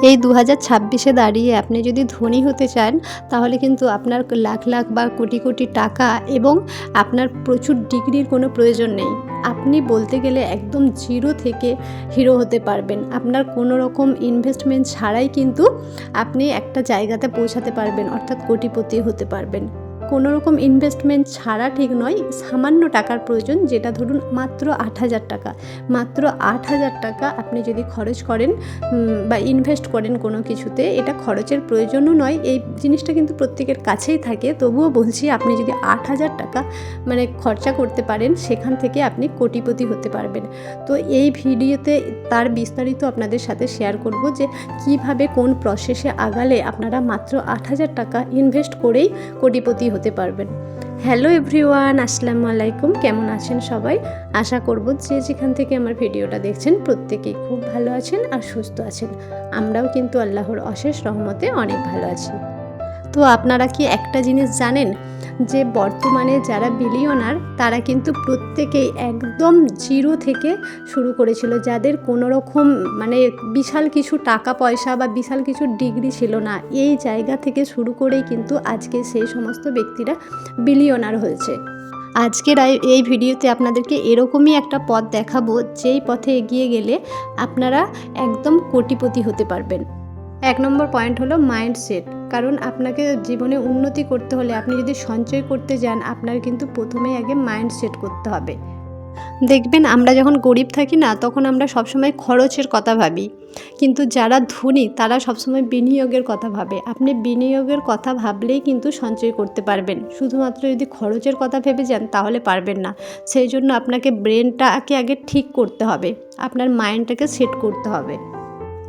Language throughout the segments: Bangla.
এই দু হাজার ছাব্বিশে দাঁড়িয়ে আপনি যদি ধনী হতে চান, তাহলে কিন্তু আপনার লাখ লাখ বা কোটি কোটি টাকা এবং আপনার প্রচুর ডিগ্রির কোনো প্রয়োজন নেই। আপনি বলতে গেলে একদম জিরো থেকে হিরো হতে পারবেন। আপনার কোনো রকম ইনভেস্টমেন্ট ছাড়াই কিন্তু আপনি একটা জায়গাতে পৌঁছাতে পারবেন, অর্থাৎ কোটিপতি হতে পারবেন। কোনো রকম ইনভেস্টমেন্ট ছাড়া ঠিক নয়, সামান্য টাকার প্রয়োজন, যেটা ধরুন মাত্র আট হাজার টাকা। মাত্র আট হাজার টাকা আপনি যদি খরচ করেন বা ইনভেস্ট করেন কোনো কিছুতে, এটা খরচের প্রয়োজনও নয়। এই জিনিসটা কিন্তু প্রত্যেকের কাছেই থাকে। তবুও বলছি, আপনি যদি আট হাজার টাকা মানে খরচা করতে পারেন, সেখান থেকে আপনি কোটিপতি হতে পারবেন। তো এই ভিডিওতে তার বিস্তারিত আপনাদের সাথে শেয়ার করব যে, কীভাবে কোন প্রসেসে আগালে আপনারা মাত্র আট হাজার টাকা ইনভেস্ট করেই কোটিপতি হতে পারবেন। হ্যালো এভরিওয়ান আসসালামু আলাইকুম। কেমন আছেন সবাই? আশা করব যে যেখান থেকে আমার ভিডিওটা দেখছেন প্রত্যেকেই খুব ভালো আছেন আর সুস্থ আছেন। আমরাও কিন্তু আল্লাহর অশেষ রহমতে অনেক ভালো আছি। তো আপনারা কি একটা জিনিস জানেন? যে বর্তমানে যারা বিলিয়নার তারা কিন্তু প্রত্যেকেই একদম জিরো থেকে শুরু করেছিল। যাদের কোনো রকম মানে বিশাল কিছু টাকা পয়সা বা বিশাল কিছু ডিগ্রি ছিল না, এই জায়গা থেকে শুরু করেই কিন্তু আজকে সেই সমস্ত ব্যক্তিরা বিলিয়নার হয়েছে। আজকের এই- ভিডিওতে আপনাদেরকে এরকমই একটা পথ দেখাবো, যেই পথে এগিয়ে গেলে আপনারা একদম কোটিপতি হতে পারবেন। এক নম্বর পয়েন্ট হলো মাইন্ডসেট কারণ আপনাকে জীবনে উন্নতি করতে হলে আপনি যদি সঞ্চয় করতে যান, আপনার কিন্তু প্রথমেই আগে মাইন্ড সেট করতে হবে। দেখবেন আমরা যখন গরিব থাকি না, তখন আমরা সবসময় খরচের কথা ভাবি। কিন্তু যারা ধনী, তারা সবসময় বিনিয়োগের কথা ভাবে। আপনি বিনিয়োগের কথা ভাবলেই কিন্তু সঞ্চয় করতে পারবেন। শুধুমাত্র যদি খরচের কথা ভেবে যান, তাহলে পারবেন না। সেই জন্য আপনাকে ব্রেনটাকে আগে ঠিক করতে হবে। আপনার মাইন্ডটাকে সেট করতে হবে।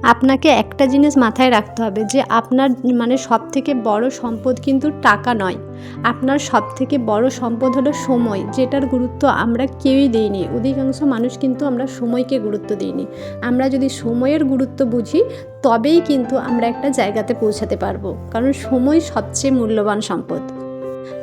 আপনাকে একটা জিনিস মাথায় রাখতে হবে যে আপনার মানে সব থেকে বড় সম্পদ কিন্তু টাকা নয়। আপনার সব থেকে বড় সম্পদ হলো সময়, যেটার গুরুত্ব আমরা কেউই দিইনি। অধিকাংশ মানুষ কিন্তু আমরা সময়কে গুরুত্ব দিইনি। আমরা যদি সময়ের গুরুত্ব বুঝি, তবেই কিন্তু আমরা একটা জায়গাতে পৌঁছাতে পারব। কারণ সময় সবচেয়ে মূল্যবান সম্পদ।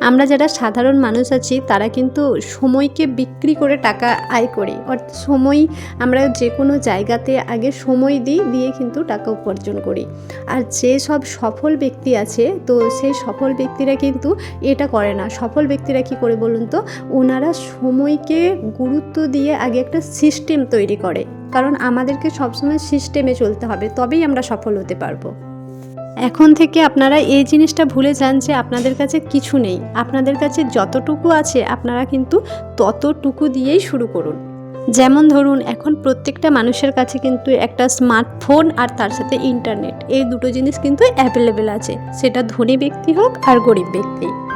আমরা যারা সাধারণ মানুষ আছি, তারা কিন্তু সময়কে বিক্রি করে টাকা আয় করি। অর্থাৎ সময় আমরা যে কোনো জায়গাতে আগে সময় দিই, দিয়ে কিন্তু টাকা উপার্জন করি। আর যে সব সফল ব্যক্তি আছে, তো সেই সফল ব্যক্তিরা কিন্তু এটা করে না। সফল ব্যক্তিরা কি করে বলুন তো? ওনারা সময়কে গুরুত্ব দিয়ে আগে একটা সিস্টেম তৈরি করে। কারণ আমাদেরকে সবসময় সিস্টেমে চলতে হবে, তবেই আমরা সফল হতে পারব। এখন থেকে আপনারা এই জিনিসটা ভুলে যান যে আপনাদের কাছে কিছু নেই। আপনাদের কাছে যতটুকু আছে, আপনারা কিন্তু ততটুকু দিয়েই শুরু করুন। যেমন ধরুন, এখন প্রত্যেকটা মানুষের কাছে কিন্তু একটা স্মার্টফোন আর তার সাথে ইন্টারনেট। এই দুটো জিনিস কিন্তু অ্যাভেলেবেল আছে। সেটা ধনী ব্যক্তি হোক আর গরিব ব্যক্তি।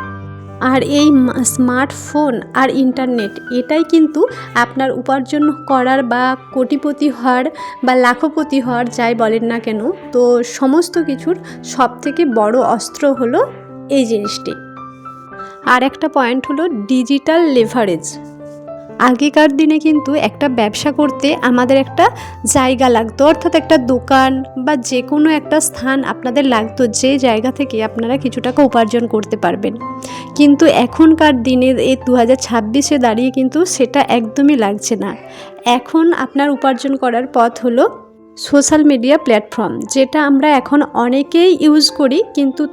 আর এই স্মার্টফোন আর ইন্টারনেট, এটাই কিন্তু আপনার উপার্জন করার বা কোটিপতি হওয়ার বা লাখপতি হওয়ার যাই বলেন না কেন, তো সমস্ত কিছুর সব থেকে বড় অস্ত্র হলো এই জিনিসটি। আর একটা পয়েন্ট হলো ডিজিটাল লেভারেজ আগেকার দিনে কিন্তু একটা ব্যবসা করতে আমাদের একটা জায়গা লাগতো, অর্থাৎ একটা দোকান বা যে কোনো একটা স্থান আপনাদের লাগতো, যে জায়গা থেকে আপনারা কিছু টাকা উপার্জন করতে পারবেন। কিন্তু এখনকার দিনে এই দু হাজার ছাব্বিশে দাঁড়িয়ে কিন্তু সেটা একদমই লাগছে না। এখন আপনার উপার্জন করার পথ হলো সোশ্যাল মিডিয়া প্ল্যাটফর্ম, যেটা আমরা এখন অনেকেই ইউজ করি, কিন্তু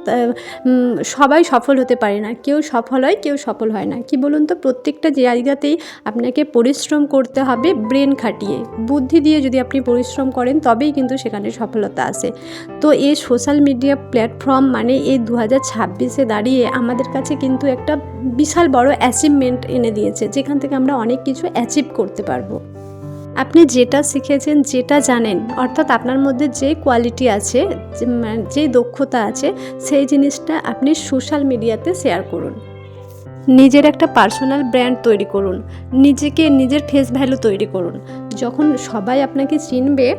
সবাই সফল হতে পারে না। কেউ সফল হয়, কেউ সফল হয় না। কি বলুন তো? প্রত্যেকটা জায়গাতেই আপনাকে পরিশ্রম করতে হবে ব্রেন খাটিয়ে। বুদ্ধি দিয়ে যদি আপনি পরিশ্রম করেন, তবেই কিন্তু সেখানে সফলতা আসে। তো এই সোশ্যাল মিডিয়া প্ল্যাটফর্ম মানে এই দু হাজার ছাব্বিশে দাঁড়িয়ে আমাদের কাছে কিন্তু একটা বিশাল বড় অ্যাচিভমেন্ট এনে দিয়েছে, যেখান থেকে আমরা অনেক কিছু অ্যাচিভ করতে পারব। আপনি যেটা শিখেছেন, যেটা জানেন, অর্থাৎ আপনার মধ্যে যে কোয়ালিটি আছে, যে দক্ষতা আছে, সেই জিনিসটা আপনি সোশ্যাল মিডিয়াতে শেয়ার করুন। নিজের একটা পার্সোনাল ব্র্যান্ড তৈরি করুন। নিজেকে নিজের ফেস ভ্যালু তৈরি করুন। যখন সবাই আপনাকে চিনবে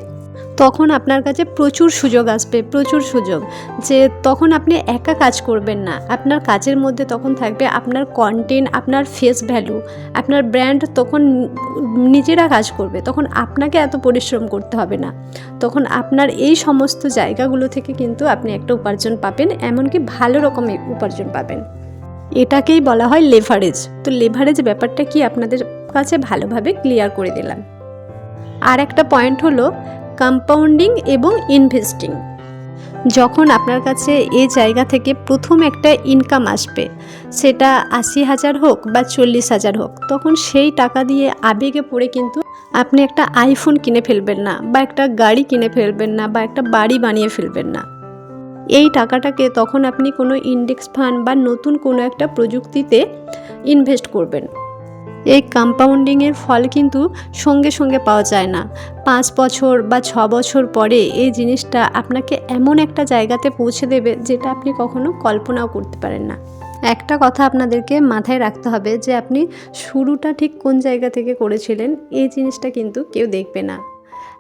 তখন আপনার কাছে প্রচুর সুযোগ আসবে, প্রচুর সুযোগ। যে তখন আপনি একা কাজ করবেন না। আপনার কাজের মধ্যে তখন থাকবে আপনার কন্টেন্ট আপনার ফেস ভ্যালু আপনার ব্র্যান্ড তখন নিজেরা কাজ করবে। তখন আপনাকে এত পরিশ্রম করতে হবে না। তখন আপনার এই সমস্ত জায়গাগুলো থেকে কিন্তু আপনি একটা উপার্জন পাবেন, এমনকি ভালো রকমের উপার্জন পাবেন। এটাকেই বলা হয় লেভারেজ তো লেভারেজ ব্যাপারটা কি আপনাদের কাছে ভালোভাবে ক্লিয়ার করে দিলাম। আর একটা পয়েন্ট হলো কম্পাউন্ডিং এবং ইনভেস্টিং যখন আপনার কাছে এ জায়গা থেকে প্রথম একটা ইনকাম আসবে, সেটা আশি হাজার হোক বা চল্লিশ হাজার হোক, তখন সেই টাকা দিয়ে আবেগে পড়ে কিন্তু আপনি একটা আইফোন কিনে ফেলবেন না, বা একটা গাড়ি কিনে ফেলবেন না, বা একটা বাড়ি বানিয়ে ফেলবেন না। এই টাকাটাকে তখন আপনি কোনো ইন্ডেক্স ফান্ড বা নতুন কোনো একটা প্রযুক্তিতে ইনভেস্ট করবেন। এই কম্পাউন্ডিংয়ের ফল কিন্তু সঙ্গে সঙ্গে পাওয়া যায় না। পাঁচ বছর বা ছ বছর পরে এই জিনিসটা আপনাকে এমন একটা জায়গাতে পৌঁছে দেবে যেটা আপনি কখনো কল্পনাও করতে পারেন না। একটা কথা আপনাদেরকে মাথায় রাখতে হবে যে আপনি শুরুটা ঠিক কোন জায়গা থেকে করেছিলেন এই জিনিসটা কিন্তু কেউ দেখবে না।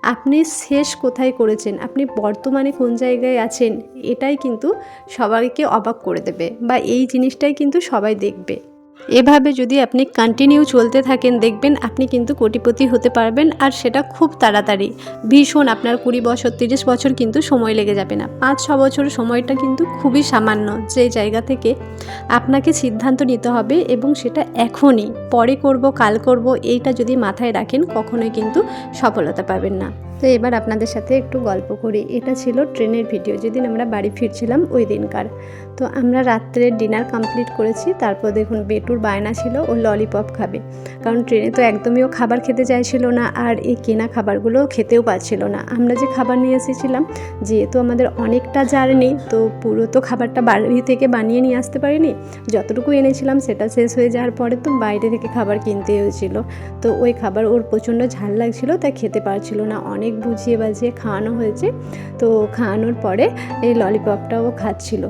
আপনি শেষ কোথায় করেছেন, আপনি বর্তমানে কোন জায়গায় আছেন, এটাই কিন্তু সবাইকে অবাক করে দেবে বা এই জিনিসটাই কিন্তু সবাই দেখবে। এভাবে যদি আপনি কন্টিনিউ চলতে থাকেন, দেখবেন আপনি কিন্তু কোটিপতি হতে পারবেন আর সেটা খুব তাড়াতাড়ি। ভীষণ আপনার কুড়ি বছর, তিরিশ বছর কিন্তু সময় লেগে যাবে না। পাঁচ, ছ বছর সময়টা কিন্তু খুবই সামান্য। যে জায়গা থেকে আপনাকে সিদ্ধান্ত নিতে হবে এবং সেটা এখনই। পরে করব, কাল করব, এইটা যদি মাথায় রাখেন, কখনোই কিন্তু সফলতা পাবেন না। তো এবার আপনাদের সাথে একটু গল্প করি। এটা ছিল ট্রেনের ভিডিও। যেদিন আমরা বাড়ি ফিরছিলাম, ওই দিনকার। তো আমরা রাত্রে ডিনার কমপ্লিট করেছি, তারপর দেখুন বেটুর বায়না ছিল ও ললিপপ খাবে। কারণ ট্রেনে তো একদমই ও খাবার খেতে চাইছিল না আর এই কেনা খাবারগুলো খেতেও পাচ্ছিল না। আমরা যে খাবার নিয়ে এসেছিলাম, যেহেতু আমাদের অনেকটা জার্নি, তো পুরো তো খাবারটা বাড়ি থেকে বানিয়ে নিয়ে আসতে পারিনি, যতটুকু এনেছিলাম সেটা শেষ হয়ে যাওয়ার পরে তো বাইরে থেকে খাবার কিনতে হয়েছিল। তো ওই খাবার ওর প্রচণ্ড ঝাল লাগছিল, তাই খেতে পারছিল না। অনেক বুঝিয়ে বাজিয়ে খাওয়ানো হয়েছে, তো খাওয়ানোর পরে এই ললিপপটাও খাচ্ছিল।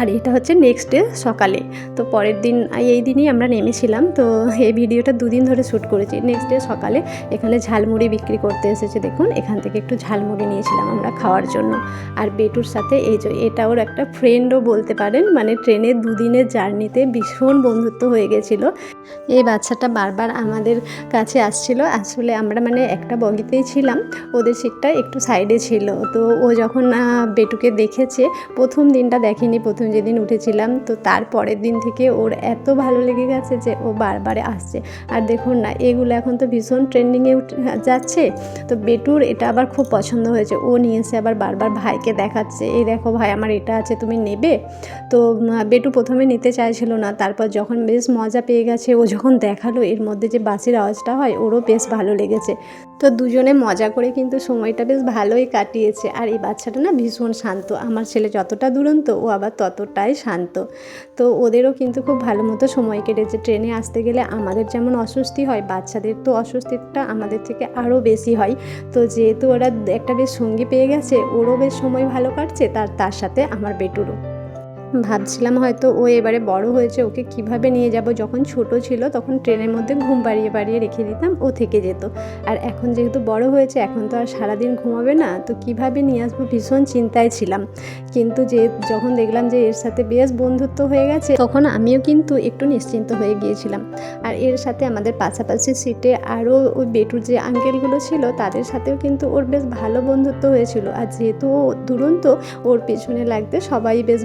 আর এটা হচ্ছে নেক্সট ডে সকালে। তো পরের দিন, এই দিনই আমরা নেমেছিলাম। তো এই ভিডিওটা দুদিন ধরে শ্যুট করেছি। নেক্সট ডে সকালে এখানে ঝালমুড়ি বিক্রি করতে এসেছে। দেখুন, এখান থেকে একটু ঝালমুড়ি নিয়েছিলাম আমরা খাওয়ার জন্য। আর বেটুর সাথে এই যে, এটা ওর একটা ফ্রেন্ডও বলতে পারেন মানে ট্রেনে দুদিনের জার্নিতে ভীষণ বন্ধুত্ব হয়ে গেছিল। এই বাচ্চাটা বারবার আমাদের কাছে আসছিল। আসলে আমরা মানে একটা বগিতেই ছিলাম। ওদের সিটটা একটু সাইডে ছিল। তো ও যখন বেটুকে দেখেছে, প্রথম দিনটা দেখেনি, প্রথম যেদিন উঠেছিলাম, তো তার পরের দিন থেকে ওর এত ভালো লেগে গেছে যে ও বারবারে আসছে। আর দেখুন না, এগুলো এখন তো ভীষণ ট্রেন্ডিংয়ে যাচ্ছে। তো বেটুর এটা আবার খুব পছন্দ হয়েছে। ও নিয়ে এসে আবার বারবার ভাইকে দেখাচ্ছে, এই দেখো ভাই, আমার এটা আছে, তুমি নেবে? তো বেটু প্রথমে নিতে চাইছিল না। তারপর যখন বেশ মজা পেয়ে গেছে, ও যখন দেখাল, এর মধ্যে যে বাসির আওয়াজটা হয়, ওরও বেশ ভালো লেগেছে। তো দুজনে মজা করে কিন্তু সময়টা বেশ ভালোই কাটিয়েছে। আর এই বাচ্চাটা না ভীষণ শান্ত। আমার ছেলে যতটা দুরন্ত, ও আবার ততটাই শান্ত। তো ওদেরও কিন্তু খুব ভালো মতো সময় কেটেছে। ট্রেনে আসতে গেলে আমাদের যেমন অস্বস্তি হয়, বাচ্চাদের তো অস্বস্তিটা আমাদের থেকে আরও বেশি হয়। তো যেহেতু ওরা একটা বেশ সঙ্গী পেয়ে গেছে, ওরও বেশ সময় ভালো কাটছে, তার তার সাথে আমার বেটুরও। ভাবছিলাম হয়তো ও এবারে বড় হয়েছে, ওকে কীভাবে নিয়ে যাব? যখন ছোট ছিল তখন ট্রেনের মধ্যে ঘুম পাড়িয়ে পাড়িয়ে রেখে দিতাম, ও থেকে যেত। আর এখন যেহেতু বড় হয়েছে, এখন তো আর সারাদিন ঘুমাবে না, তো কীভাবে নিয়ে আসব ভীষণ চিন্তায় ছিলাম। কিন্তু যে যখন দেখলাম যে এর সাথে বেশ বন্ধুত্ব হয়ে গেছে, তখন আমিও কিন্তু একটু নিশ্চিন্ত হয়ে গিয়েছিলাম। আর এর সাথে আমাদের পাশাপাশি সিটে আরও ওই বেটুর যে আঙ্কেলগুলো ছিল, তাদের সাথেও কিন্তু ওর বেশ ভালো বন্ধুত্ব হয়েছিল। আর যেহেতু ও দুরন্ত, ওর পেছনে লাগতে সবাই বেশ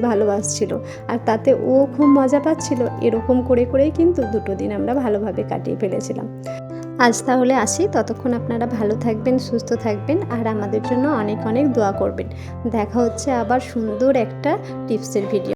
ভালোবাসছিল আর তাতে ও খুব মজা পাচ্ছিল। এরকম করে করেই কিন্তু দুটো দিন আমরা ভালোভাবে কাটিয়ে ফেলেছিলাম। আজ তাহলে আসি। ততক্ষণ আপনারা ভালো থাকবেন, সুস্থ থাকবেন আর আমাদের জন্য অনেক অনেক দোয়া করবেন। দেখা হচ্ছে আবার সুন্দর একটা টিপসের ভিডিও